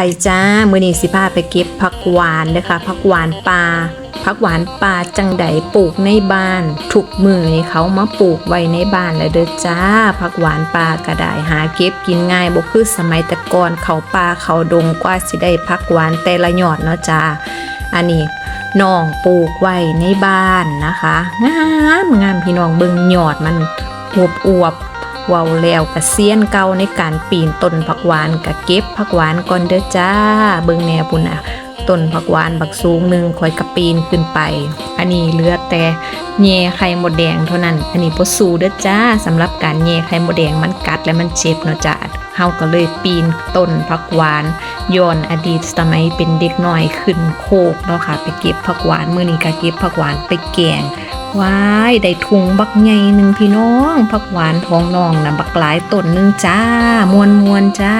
ไปจ้า มื้อนี้สิพาไปเก็บผักหวานเด้อค่ะผักหวานป่าผักหวานป่าจังใดปลูกในบ้านทุกมือนี่เขามาปลูกไว้ในบ้านแล้วเด้อจ้าผักหวานป่าก็ได้หาเก็บกินง่ายบ่คือสมัยแต่ก่อนเขาป่าเขาดงกว่าสิได้ผักหวานแต่ละยอดเนาะจ้าอันนี้น้องปลูกไว้ในบ้านนะคะงามงามพี่น้องเบิ่งยอดมันอวบอวบ เว้าแล้วกะเซียนเก่าในการปีนต้นผักหวานกะเก็บผักหวานก่อนเด้อจ้า เบิ่งแนวพุ่นน่ะต้นผักหวานบักสูงหนึ่งคอยกระปีนขึ้นไป อันนี้เลือแต่แย่ไข่หมดแดงเท่านั้น อันนี้บ่สู้เด้อจ้าสำหรับการแย่ไข่หมดแดงมันกัดและมันเจ็บเนาะจ้าเฮาก็เลยปีนต้นผักหวานย้อนอดีตสมัยเป็นเด็กน้อยขึ้นโคกเนาะค่ะ ไปเก็บผักหวานมื้อนี้ก็เก็บผักหวานไปแกง ว้ายได้ถุงบักใหญ่หนึ่งพี่น้องผักหวานท้องน้องนะบักหลายต้นหนึ่งจ้ามวนมวนจ้า